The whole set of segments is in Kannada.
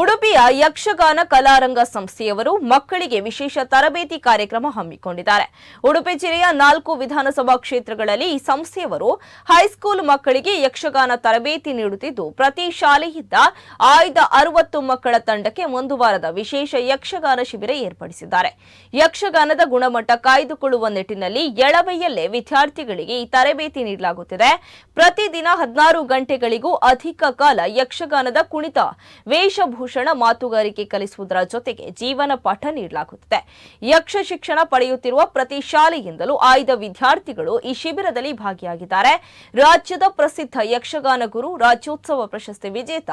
ಉಡುಪಿಯ ಯಕ್ಷಗಾನ ಕಲಾರಂಗ ಸಂಸ್ಥೆಯವರು ಮಕ್ಕಳಿಗೆ ವಿಶೇಷ ತರಬೇತಿ ಕಾರ್ಯಕ್ರಮ ಹಮ್ಮಿಕೊಂಡಿದ್ದಾರೆ. ಉಡುಪಿ ಜಿಲ್ಲೆಯ ನಾಲ್ಕು ವಿಧಾನಸಭಾ ಕ್ಷೇತ್ರಗಳಲ್ಲಿ ಈ ಸಂಸ್ಥೆಯವರು ಹೈಸ್ಕೂಲ್ ಮಕ್ಕಳಿಗೆ ಯಕ್ಷಗಾನ ತರಬೇತಿ ನೀಡುತ್ತಿದ್ದು, ಪ್ರತಿ ಶಾಲೆಯಿಂದ ಆಯ್ದ ಅರವತ್ತು ಮಕ್ಕಳ ತಂಡಕ್ಕೆ ಒಂದು ವಾರದ ವಿಶೇಷ ಯಕ್ಷಗಾನ ಶಿಬಿರ ಏರ್ಪಡಿಸಿದ್ದಾರೆ. ಯಕ್ಷಗಾನದ ಗುಣಮಟ್ಟ ಕಾಯ್ದುಕೊಳ್ಳುವ ನಿಟ್ಟಿನಲ್ಲಿ ಎಳವೆಯಲ್ಲೇ ವಿದ್ಯಾರ್ಥಿಗಳಿಗೆ ಈ ತರಬೇತಿ ನೀಡಲಾಗುತ್ತಿದೆ. ಪ್ರತಿದಿನ ಹದಿನಾರು ಗಂಟೆಗಳಿಗೂ ಅಧಿಕ ಕಾಲ ಯಕ್ಷಗಾನದ ಕುಣಿತ ವೇಷಭೂಷಣ ಮಾತುಗಾರಿಕೆ ಕಲಿಸುವುದರ ಜೊತೆಗೆ ಜೀವನ ಪಾಠ ನೀಡಲಾಗುತ್ತದೆ. ಯಕ್ಷ ಶಿಕ್ಷಣ ಪಡೆಯುತ್ತಿರುವ ಪ್ರತಿ ಶಾಲೆಯಿಂದಲೂ ಆಯ್ದ ವಿದ್ಯಾರ್ಥಿಗಳು ಈ ಶಿಬಿರದಲ್ಲಿ ಭಾಗಿಯಾಗಿದ್ದಾರೆ. ರಾಜ್ಯದ ಪ್ರಸಿದ್ಧ ಯಕ್ಷಗಾನ ಗುರು, ರಾಜ್ಯೋತ್ಸವ ಪ್ರಶಸ್ತಿ ವಿಜೇತ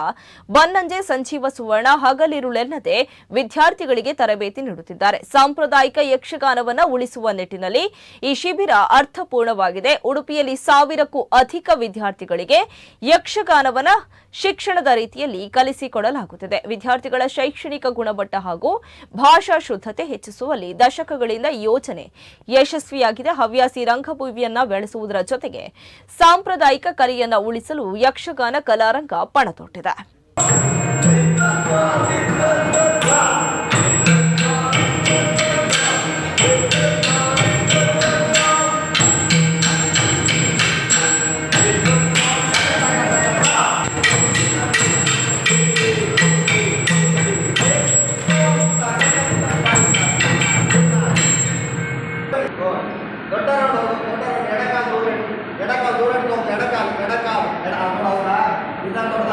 ಬನ್ನಂಜೆ ಸಂಜೀವ ಸುವರ್ಣ ಹಗಲಿರುಳೆನ್ನದೆ ವಿದ್ಯಾರ್ಥಿಗಳಿಗೆ ತರಬೇತಿ ನೀಡುತ್ತಿದ್ದಾರೆ. ಸಾಂಪ್ರದಾಯಿಕ ಯಕ್ಷಗಾನವನ್ನು ಉಳಿಸುವ ನಿಟ್ಟಿನಲ್ಲಿ ಈ ಶಿಬಿರ ಅರ್ಥಪೂರ್ಣವಾಗಿದೆ. ಉಡುಪಿಯಲ್ಲಿ ಸಾವಿರಕ್ಕೂ ಅಧಿಕ ವಿದ್ಯಾರ್ಥಿಗಳಿಗೆ ಯಕ್ಷಗಾನವನ್ನ ಶಿಕ್ಷಣದ ರೀತಿಯಲ್ಲಿ ಕಲಿಸಿಕೊಡಲಾಗುತ್ತಿದೆ. ವಿದ್ಯಾರ್ಥಿಗಳ ಶೈಕ್ಷಣಿಕ ಗುಣಮಟ್ಟ ಹಾಗೂ ಭಾಷಾ ಶುದ್ಧತೆ ಹೆಚ್ಚಿಸುವಲ್ಲಿ ದಶಕಗಳಿಂದ ಯೋಜನೆ ಯಶಸ್ವಿಯಾಗಿದೆ. ಹವ್ಯಾಸಿ ರಂಗಭೂಮಿಯನ್ನ ಬೆಳೆಸುವುದರ ಜೊತೆಗೆ ಸಾಂಪ್ರದಾಯಿಕ ಕಲೆಯನ್ನ ಉಳಿಸಲು ಯಕ್ಷಗಾನ ಕಲಾರಂಗ ಪಣತೊಟ್ಟಿದೆ. Damos